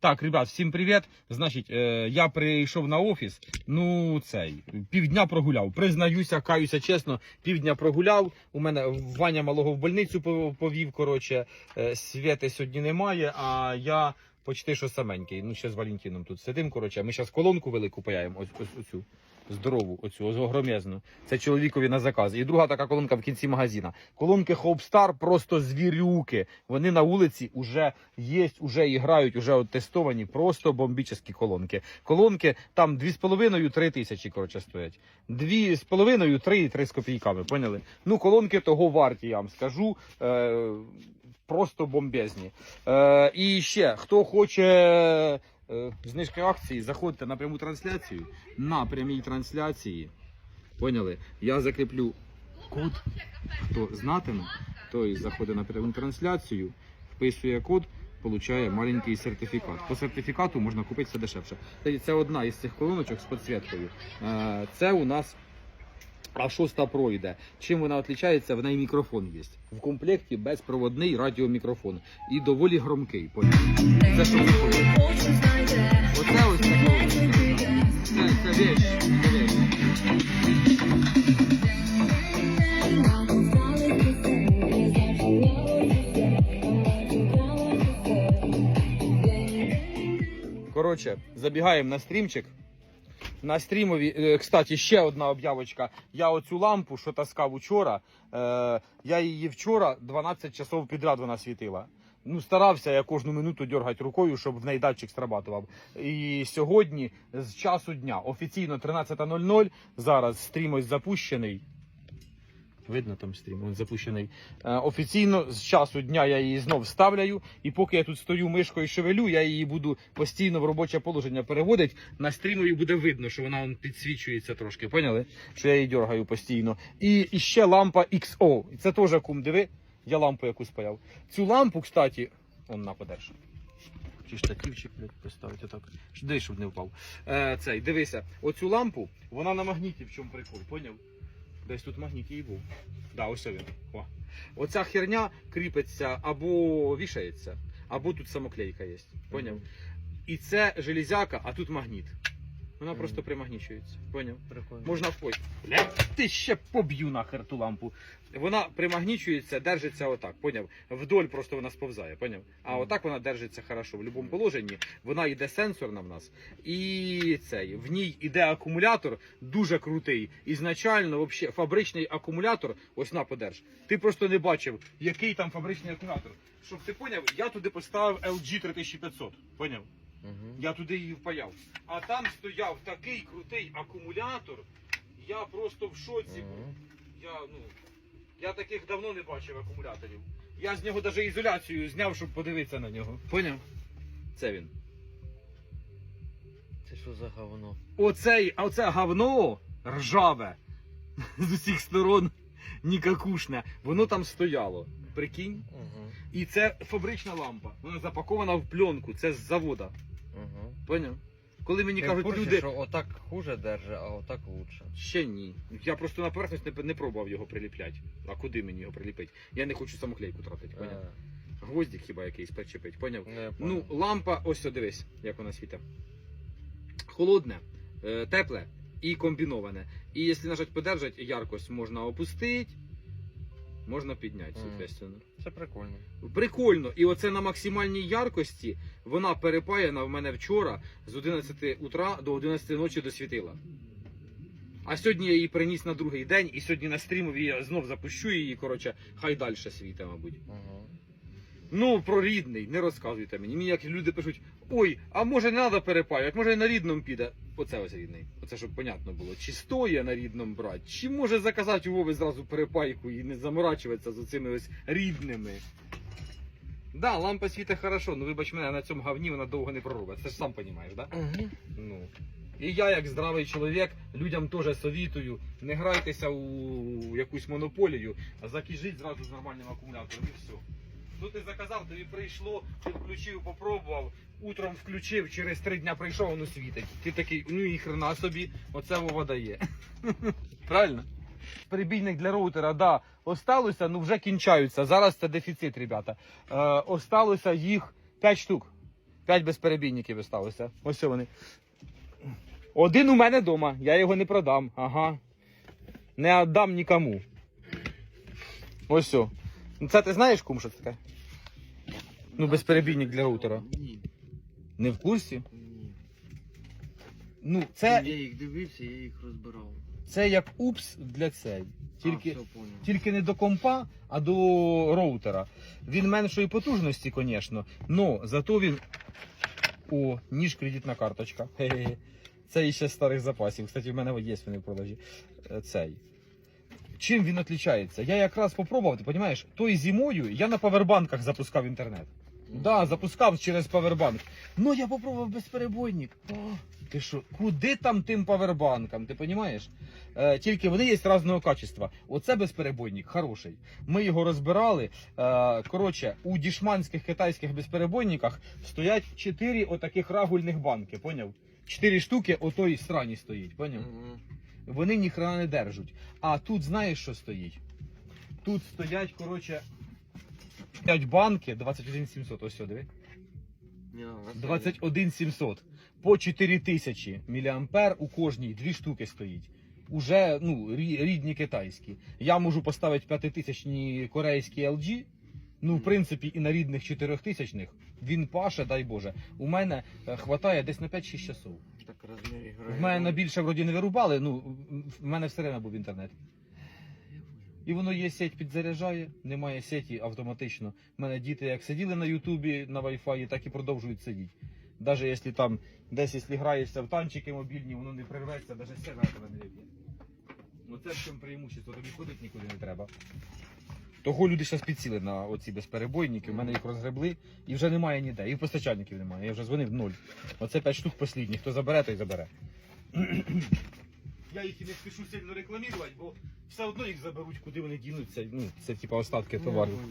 Так, ребят, всім привіт. Значить, е, я прийшов на офіс. Ну, цей півдня прогуляв. Признаюся, каюся чесно, півдня прогуляв. У мене Ваня малого в больницю повів. Коротше, е, святи сьогодні немає, а я почти що саменький. Ну, ще з Валентином тут сидим. Коротше, ми зараз колонку велику паяємо. Ось ось оцю. Здорову, оцю ось огромезну. Це чоловікові на заказ. І друга така колонка в кінці магазина. Колонки Hope просто звірюки. Вони на вулиці вже є, вже і грають, вже тестовані, просто бомбічні колонки. Колонки там 2,5-3 тисячі, коротше, стоять. 2,5, 3 3 з копійками, поняли? Ну, колонки того варті, я вам скажу. Е, просто бомбезні. Е, і ще, хто хоче знижки акції, заходьте на пряму трансляцію. На прямій трансляції. Поняли? Я закріплю код. Хто знатиме, той заходить на пряму трансляцію, вписує код, получає маленький сертифікат. По сертифікату можна купити все дешевше. Це одна із цих колоночок з підсвіткою. Е, Це у нас А6 Pro йде. Чим вона відрізняється? В неї мікрофон є. В комплекті безпроводний радіомікрофон. І доволі громкий. Це що виходить? Оце ось. Це, це. Це. Коротше, забігаємо на стрімчик. На стрімові, е, кстати, ще одна об'явочка. Я оцю лампу, що таскав учора, е, я її вчора 12 часов підряд вона світила. Ну, старався я кожну минуту дергати рукою, щоб в неї датчик срабатував. І сьогодні з часу дня, офіційно 13.00, зараз стрім ось запущений. Видно там стрім, він запущений. Е, офіційно з часу дня я її знов ставляю, і поки я тут стою мишкою шевелю, я її буду постійно в робоче положення переводити. На стрімові буде видно, що вона підсвічується трошки. Поняли? Що я її дергаю постійно. І, і ще лампа XO. Це теж кум, диви. Я лампу якусь паяв. Цю лампу, кстати, он на подержи. Чи штативчик, блядь, поставити отак. Дай, щоб не впав. Е, цей, дивися, оцю лампу, вона на магніті, в чому прикол, поняв? Десь тут магніт її був. Да, ось він. О. Оця херня кріпиться або вішається, або тут самоклейка є. Поняв? І це железяка, а тут магніт. Вона Мгм. просто примагнічується. Поняв? Прикольно. Можна ой, бля, ти ще поб'ю нахер ту лампу. Вона примагнічується, держиться отак, поняв? Вдоль просто вона сповзає, поняв? А Мгм. отак вона держиться хорошо. В будь-якому положенні вона йде сенсорна в нас. І цей, в ній іде акумулятор дуже крутий. Ізначально, вообще, фабричний акумулятор, ось на подерж. Ти просто не бачив, який там фабричний акумулятор. Щоб ти поняв, я туди поставив LG 3500, поняв? Мгм. Я туди її впаяв. А там стояв такий крутий акумулятор. Я просто в шоці був. Я, ну, я таких давно не бачив акумуляторів. Я з нього навіть ізоляцію зняв, щоб подивитися на нього. Поняв? Це він. Це що за говно? Оцей, а оце говно ржаве з усіх сторон, нікакушне. Воно там стояло. Прикинь? Угу. І це фабрична лампа. Вона запакована в пленку. Це з завода. Поняв? Коли мені Я кажуть, в курсі, люди. що отак хуже держи, а отак лучше. Ще ні. Я просто на поверхність не, не пробував його приліпляти. А куди мені його приліпити? Я не хочу самоклейку тратити, поняв? Е, Гвоздик хіба якийсь причепить, поняв? ну, Ну, понял. лампа, ось о, дивись, як вона світить. Холодне, е, тепле і комбіноване. І якщо нажать подержать, яркость можна опустити, можна підняти, Мгм. соответственно. Це прикольно. Прикольно. І оце на максимальній яркості вона перепаяна в мене вчора з 11 утра до 11 ночі досвітила. А сьогодні я її приніс на другий день, і сьогодні на стрімові я знов запущу її, коротше, хай далі світе, мабуть. Угу. Ну, про рідний, не розказуйте мені. Мені як люди пишуть, ой, а може не треба перепаювати, може і на рідному піде. Оце ось рідний. Оце щоб понятно було. Чи стоїть на рідному брати, чи може заказати у Вови зразу перепайку і не заморачуватися з оцими ось рідними. Да, лампа світить хорошо, ну вибач мене, на цьому говні вона довго не проробить. Це ж сам розумієш, да? Угу. Ну. І я, як здравий чоловік, людям теж совітую, не грайтеся у якусь монополію, а закіжіть зразу з нормальним акумулятором і все. Ну ти заказав, тобі прийшло, ти включив, попробував, утром включив, через три дня прийшов, воно світить. Ти такий, ну і хрена собі, оце Вова дає. Правильно? Перебійник для роутера, да, осталося, ну вже кінчаються. Зараз це дефіцит, ребята. Е, осталося їх 5 штук. П'ять безперебійників осталося. Ось вони. Один у мене вдома, я його не продам. Ага. Не віддам нікому. Ось все. Ну це ти знаєш, кум, що це таке? Ну, безперебійник для роутера. Ні. Не в курсі? Ні. Ну, це, Я їх дивився, я їх розбирав. це як упс для цей. Тільки, А, все, понял. тільки не до компа, а до роутера. Він меншої потужності, звісно, но зато він. О, ніж кредитна карточка. Хе-хе. Це іще з старих запасів. Кстати, в мене є вони в продажі. Е, Цей. Чим він відрізняється? Я якраз попробував, ти розумієш, той зимою я на павербанках запускав інтернет. Да, запускав через павербанк. Ну я попробував безперебойник. О, ти що, куди там тим павербанкам? Ти розумієш? Е, тільки вони є різного качества. Оце безперебойник, хороший. Ми його розбирали. Е, коротше, у дішманських китайських безперебойниках стоять чотири отаких рагульних банки, поняв? Чотири штуки отої срані стоїть, поняв? Вони ніхрена не держать. А тут знаєш, що стоїть? Тут стоять, коротше, 5 банки, 21 700, ось сюди. Ні, Василь. 21 700 по 4000 мА у кожній дві штуки стоїть. Уже ну, рідні китайські. Я можу поставити 5000 корейські LG. Ну, в принципі, і на рідних 4000 він паше, дай Боже. У мене е, хватає десь на 5-6 часов. Так розмір ігри. В мене на більше вроді не вирубали, ну в мене все время був інтернет. І воно є сеть підзаряджає, немає сеті автоматично. У мене діти як сиділи на Ютубі на Wi-Fi, так і продовжують сидіти. Навіть якщо там десь якщо граєшся в танчики мобільні, воно не прирветься, навіть сильно тебе не виб'є. Ну це в чому преимущество, тобі ходити нікуди не треба. Того люди зараз підсіли на оці безперебойники, в мене їх розгребли і вже немає ніде. І постачальників немає. Я вже дзвонив ноль. Оце 5 штук послідніх. Хто забере, той забере. Я їх і не спішу сильно рекламувати, бо все одно їх заберуть, куди вони дінуться. Ну, це типа остатки товарів. понял.